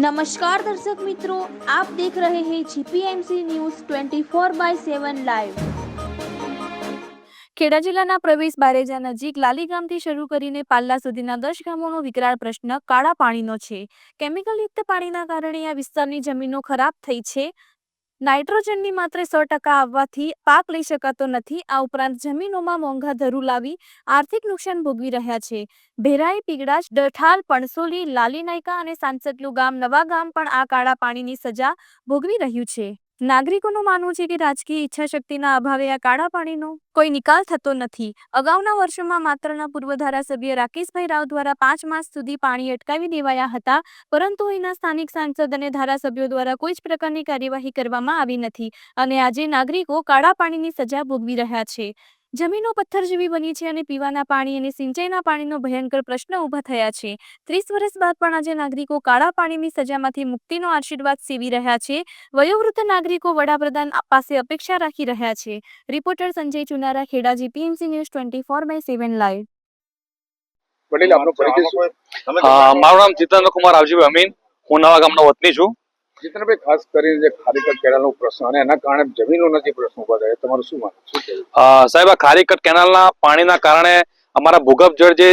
નમસ્કાર દર્શક મિત્રો આપ દેખ રહે હૈ GPMC news 24 by 7 live Kheda જિલ્લાના પ્રવેશ બારેજા નજીક લાલી ગામથી શરૂ કરીને પાલ્લા સુધીના દસ ગામોનો વિકરાળ પ્રશ્ન કાળા પાણીનો છે. કેમિકલયુક્ત પાણીના કારણે આ વિસ્તારની જમીનો ખરાબ થઈ છે. નાઇટ્રોજનની માત્ર સો ટકા આવવાથી પાક લઈ શકાતો નથી. આ ઉપરાંત જમીનોમાં મોંઘા ધરું લાવી આર્થિક નુકસાન ભોગવી રહ્યા છે. ભેરાઈ પીગડાશ ડઠાલ, પણસોલી લાલી નાયકા અને સાંસદલું ગામ નવા ગામ પણ આ કાળા પાણીની સજા ભોગવી રહ્યું છે. નાગરિકોનું માનવું છે કે રાજકીય ઈચ્છાશક્તિના અભાવે આ કાળા પાણીનો કોઈ નિકાલ થતો નથી. અગાઉના વર્ષોમાં માત્રના પૂર્વ ધારાસભ્ય રાકેશભાઈ રાવ દ્વારા પાંચ માસ સુધી પાણી અટકાવી દેવાયા હતા, પરંતુ અહીંના સ્થાનિક સાંસદ અને ધારાસભ્યો દ્વારા કોઈ જ પ્રકારની કાર્યવાહી કરવામાં આવી નથી અને આજે નાગરિકો કાળા પાણીની સજા ભોગવી રહ્યા છે. જમીનો પથ્થર જેવી બની છે અને પીવાના પાણી અને સિંચાઈના પાણીનો ભયંકર પ્રશ્ન ઊભા થયા છે. ત્રીસ વર્ષ બાદ પણ આજે નાગરિકો કાળા પાણીની સજામાંથી મુક્તિનો આશીર્વાદ સેવી રહ્યા છે. વયોવૃદ્ધ નાગરિકો વડાપ્રધાન પાસે અપેક્ષા રાખી રહ્યા છે. Reporter Sanjay Chunara Kheda GPMC news twenty four by seven live. વડીલ આપનો પરિચય શું? અ, મારું નામ જીતેન્દ્ર કુમાર આવજીભાઈ અમીન. હું નવા ગામનો વતની છું. જીતનભાઈ ખાસ કરીને જે ખારીકટ કેનાલનો પ્રશ્ન અને એના કારણે જમીનોના જે પ્રશ્નો ઊભા થયા તમારું શું માનવું છે? સાહેબ, આ ખારીકટ કેનાલના પાણીના કારણે અમારા ભૂગર્ભ જળ જે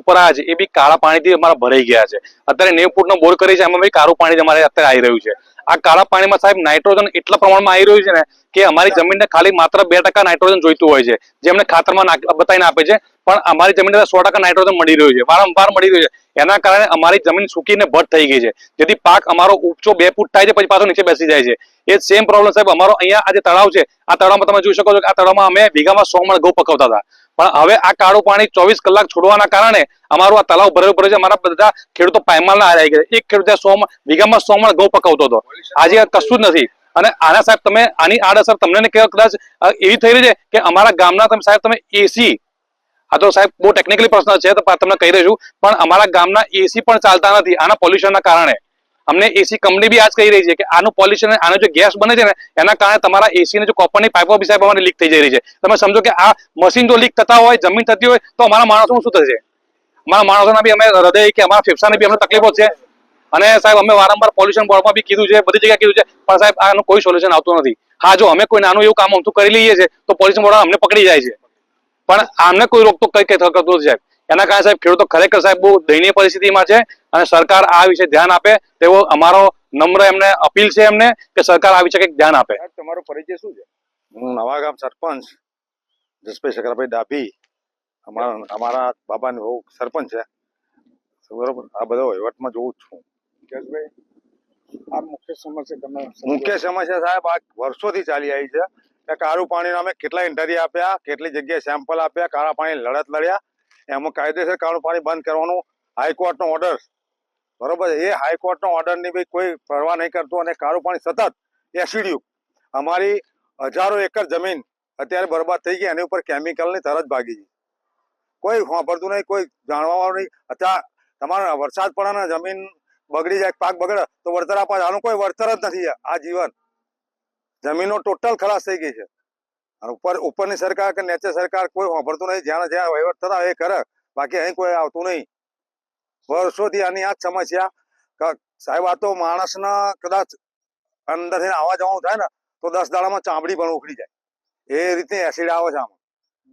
ઉપર આવ્યા છે, એ બી કાળા પાણીથી અમારા ભરાઈ ગયા છે. અત્યારે નેવ ફૂટનો બોર કરી છે એમાં બી કાળું પાણી અમારે અત્યારે આવી રહ્યું છે. આ કાળા પાણીમાં સાહેબ, નાઇટ્રોજન એટલા પ્રમાણમાં આવી રહ્યું છે ને કે અમારી જમીનને ખાલી માત્ર બે ટકા નાઇટ્રોજન જોઈતું હોય છે, જે અમને ખાતરમાં બતાવીને આપે છે, પણ અમારી જમીનને સો ટકા નાઇટ્રોજન મળી રહ્યું છે, વારંવાર મળી રહ્યું છે. એના કારણે અમારી જમીન સૂકીને ભટ્ટ થઈ ગઈ છે. જેથી પાક અમારો ઉપચો બે ફૂટ થાય છે, પછી પાછો નીચે બેસી જાય છે. એ સેમ પ્રોબ્લેમ સાહેબ, અમારો અહીંયા આ તળાવ છે, આ તળાવમાં તમે જોઈ શકો છો કે આ તળાવમાં અમે ભીગામાં સો મણ ઘઉં પકવતા હતા. પણ હવે આ કાળું પાણી ચોવીસ કલાક છોડવાના કારણે અમારું આ તળાવ ભરેલું ભરે છે, અમારા બધા ખેડૂતો પાયમાલના હારાઈ ગયા એક ખેડૂત સો વીઘામાં સો મણ ઘઉં પકવતો હતો. આજે કશું જ નથી. અને આના સાહેબ તમે, આની આડઅસર તમને કદાચ એવી થઈ રહી છે કે અમારા ગામના તમે સાહેબ, તમે એસી આ તો સાહેબ બહુ ટેકનિકલી પ્રશ્ન છે, તો તમને કહી છું પણ અમારા ગામના એસી પણ ચાલતા નથી, આના પોલ્યુશનના કારણે. અમને એસી કંપની બી આજ કહી રહી છે કે આનું પોલ્યુશન આનો જે ગેસ બને છે ને, એના કારણે તમારા એસી ને જો કોપરની પાઇપો બી સાહેબ અમારે લીક થઈ જઈ રહી છે. તમે સમજો કે આ મશીન જો લીક થતા હોય, જમીન થતી હોય, તો અમારા માણસોનું શું થશે? અમારા માણસોના બી અમે હૃદય કે અમારા ફેફસાની બી અમને તકલીફો છે. અને સાહેબ, અમે વારંવાર પોલ્યુશન બોર્ડમાં બી કીધું છે, બધી જગ્યાએ કીધું છે, પણ સાહેબ, આનું કોઈ સોલ્યુશન આવતું નથી. હા, જો અમે કોઈ નાનું એવું કામ અમથું કરી લઈએ છીએ, તો પોલ્યુશન બોર્ડ અમને પકડી જાય છે. પણ આમને કોઈ રોકતો કઈ કઈ થતું નથી, સાહેબ. એના કારણે સાહેબ, ખેડૂતો ખરેખર સાહેબ બહુ દયનીય પરિસ્થિતિમાં છે અને સરકાર આ વિશે ધ્યાન આપે, તેવો અમારો નમ્ર એમને અપીલ છે એમને કે સરકાર આ વિશે કંઈક ધ્યાન આપે. તમારો પરિચય શું છે? હું નવા ગામ સરપંચ જસભાઈ શકરાભાઈ ડાભી. અમારા અમારા બાબાની સરપંચ છે. બરોબર? આ બધો વહીવટમાં જોઉં છું. જસભાઈ આ મુખ્ય સમસ્યા તમે મુખ્ય સમસ્યા સાહેબ આ વર્ષોથી ચાલી આવી છે. કે કાળું પાણીનો અમે કેટલા ઇન્ટરવ્યુ આપ્યા કેટલી જગ્યાએ સેમ્પલ આપ્યા કાળા પાણી લડત લડ્યા. એમાં કાયદેસર કાળું પાણી બંધ કરવાનું હાઈકોર્ટનો ઓર્ડર બરોબર એ હાઈકોર્ટનો ઓર્ડરની બી કોઈ પરવા નહીં કરતું અને કાળું પાણી સતત એસિડયુક્ત અમારી હજારો એકર જમીન અત્યારે બરબાદ થઈ ગઈ એની ઉપર કેમિકલની તરત ભાગી ગઈ. કોઈ વાપરતું નહીં કોઈ જાણવા નહીં. અત્યારે તમારા વરસાદ પડવાના જમીન બગડી જાય પાક બગડે તો વળતર આપવા આનું કોઈ વળતર જ નથી આ જીવન. જમીનો ટોટલ ખલાસ થઈ ગઈ છે. અને ઉપર ઉપરની સરકાર કે નીચે સરકાર કોઈ વાપરતું નહીં. જ્યાં જ્યાં વહીવટ થતા એ કરે. બાકી અહીં કોઈ આવતું નહીં. વર્ષોથી આની આ જ સમસ્યા. સાહેબ આ તો માણસના કદાચ અંદરથી આવવા જવાનું થાય ને તો દસ દાડામાં ચામડી પણ ઉખડી જાય. એ રીતે એસિડ આવે છે આમાં.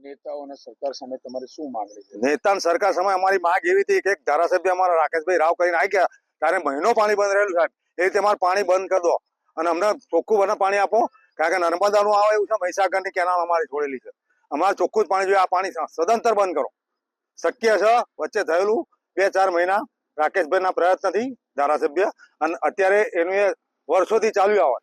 નેતાઓ અને સરકાર સામે તમારી શું માંગણી છે? નેતા સરકાર સમય અમારી માંગ એવી હતી કે એક ધારાસભ્ય અમારા રાકેશભાઈ રાવ કરીને આવી ગયા. ત્યારે મહિનો પાણી બંધ રહેલું સાહેબ. એ રીતે અમારે પાણી બંધ કરી દો. અને અમને ચોખ્ખું બને પાણી આપો. કારણ કે નર્મદાનું આવે એવું છે, મહીસાગરની કેનાલ અમારી છોડેલી છે. અમારે ચોખ્ખું જ પાણી જોઈએ. આ પાણી સદંતર બંધ કરો. શક્ય છે વચ્ચે થયેલું બે ચાર મહિના રાકેશભાઈના પ્રયત્નથી ધારાસભ્ય અને અત્યારે એનું એ વર્ષોથી ચાલ્યું આવે